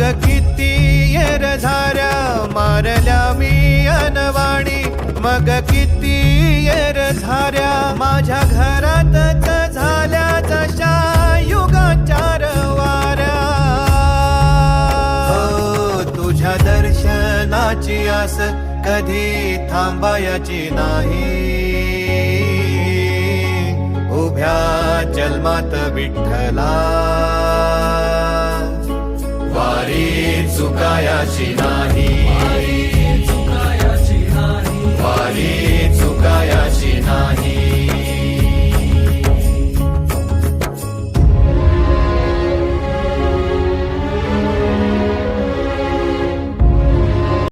मग किती येर झाऱ्या मारल्या मी अनवाणी. मग किती येर झाऱ्या माझ्या घरातच झाल्या जशा युगाचार वाऱ्या हो, तुझ्या दर्शनाची आस कधी थांबायची नाही. उभ्या जन्मात विठ्ठला. चुकायाची